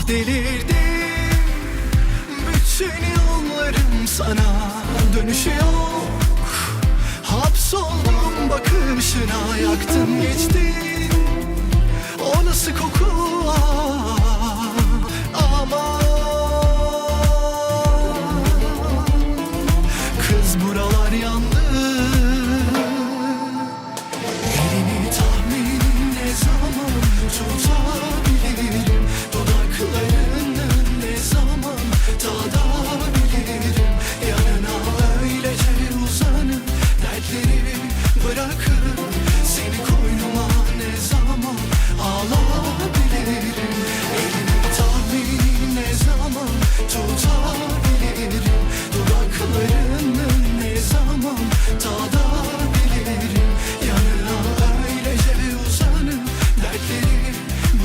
Ah delirdim. Bütün yollarım sana dönüşü yok Hapsoldum bakışına yaktın geçtin O nasıl koku ah,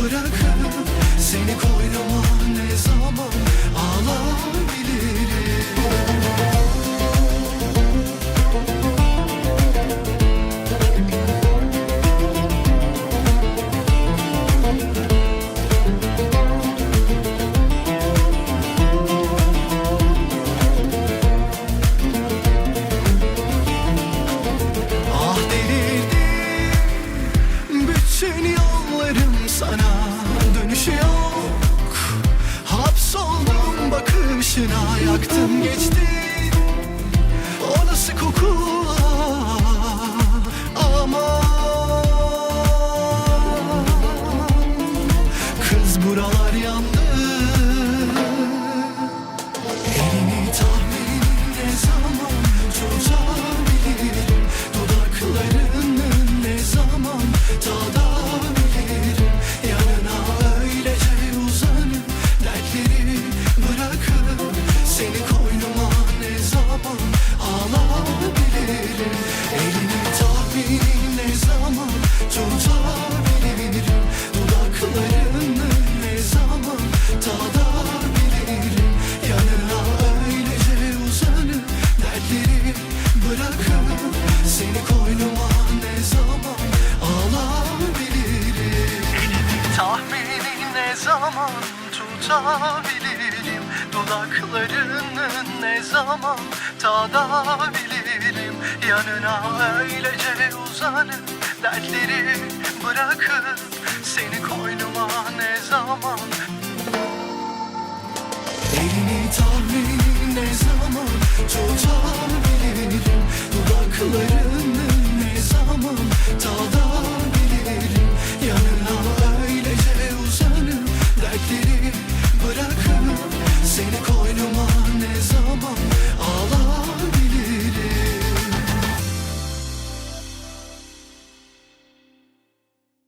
bırakıp Seni koynuma bakışına yaktım geçtin O nasıl koku? Aman. Kız buralar yandı. Elini tahminin ne zaman tutabilirim Dudaklarının ne zaman tadabilirim? Yanına öylece uzanıp dertleri bırakıp zaman tutabilirim? Dudaklarının ne zaman tadabilirim? Yanına öylece uzanıp dertleri bırakıp Seni koynuma ne zaman? Elini tahmin ne zaman tutabilirim? Dudaklarının